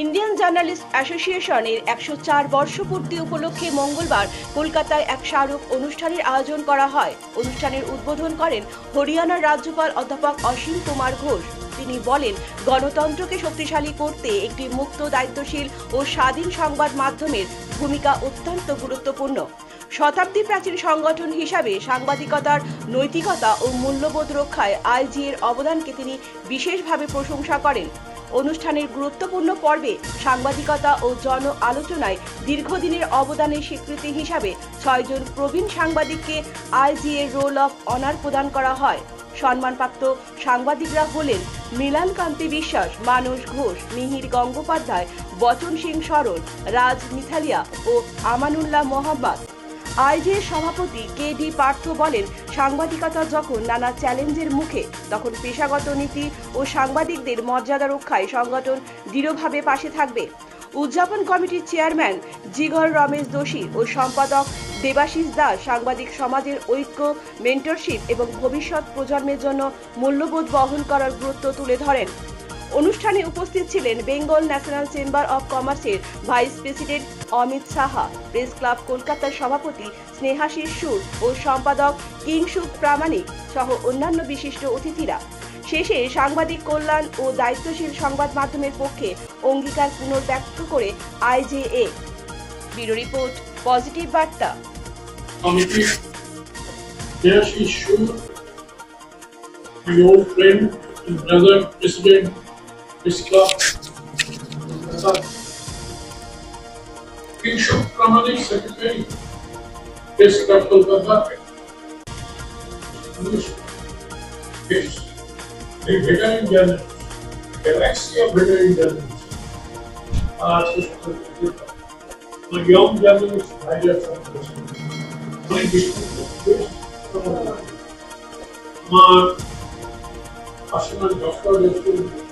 Indian journalist অ্যাসোসিয়েশনের একশো চার বর্ষপূর্তি উপলক্ষে মঙ্গলবার কলকাতায় এক স্মারক অনুষ্ঠানের আয়োজন করা হয়। অনুষ্ঠানের উদ্বোধন করেন হরিয়ানার রাজ্যপাল অধ্যাপক অসীম কুমার ঘোষ। তিনি বলেন, গণতন্ত্রকে শক্তিশালী করতে একটি মুক্ত, দায়িত্বশীল ও স্বাধীন সংবাদ মাধ্যমের ভূমিকা অত্যন্ত গুরুত্বপূর্ণ। শতাব্দী প্রাচীন সংগঠন হিসাবে সাংবাদিকতার নৈতিকতা ও মূল্যবোধ রক্ষায় আইজি এর অবদানকে তিনি বিশেষভাবে প্রশংসা করেন। অনুষ্ঠানের গুরুত্বপূর্ণ পর্বে সাংবাদিকতা ও জন আলোচনায় দীর্ঘদিনের অবদানের স্বীকৃতি হিসাবে ছয়জন প্রবীণ সাংবাদিককে আইজি এর রোল অফ অনার প্রদান করা হয়। সম্মানপ্রাপ্ত সাংবাদিকরা হলেন মিলান কান্তি বিশ্বাস, মানস ঘোষ, মিহির গঙ্গোপাধ্যায়, বচন সিং সরল, রাজ মিথালিয়া ও আমানুল্লাহ মোহাম্মদ। আইজের সভাপতি কে ডি পার্থ বলেন, সাংবাদিকতা যখন নানা চ্যালেঞ্জের মুখে, তখন পেশাগত নীতি ও সাংবাদিকদের মর্যাদা রক্ষায় সংগঠন দৃঢ়ভাবে পাশে থাকবে। উদযাপন কমিটির চেয়ারম্যান জিগর রমেশ দোষী ও সম্পাদক দেবাশিস দাস সাংবাদিক সমাজের ঐক্য, মেন্টরশিপ এবং ভবিষ্যৎ প্রজন্মের জন্য মূল্যবোধ বহন করার গুরুত্ব তুলে ধরেন। অনুষ্ঠানে উপস্থিত ছিলেন বেঙ্গল ন্যাশনাল চেম্বার অব কমার্সের vice president Amit Saha, press club কলকাতার সভাপতি স্নেহাশিস সুর ও সম্পাদক কিংসুক প্রামাণিক সহ অন্যান্য বিশিষ্ট অতিথিরা। শেষে সাংবাদিক কল্যাণ ও দায়িত্বশীল সংবাদ মাধ্যমের পক্ষে অঙ্গীকার পুনর্ব্যক্ত করে আইজেএ। ব্যুরো রিপোর্ট, পজিটিভ বার্তা। इसका केशव प्रामाणिक सेक्रेटरी इस कर्तव्यता है Yes. The veteran journalist, galaxy of veteran journalists, are the young journalists, higher from the only district, our national doctor,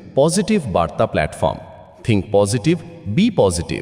positive বার্তা platform think positive be positive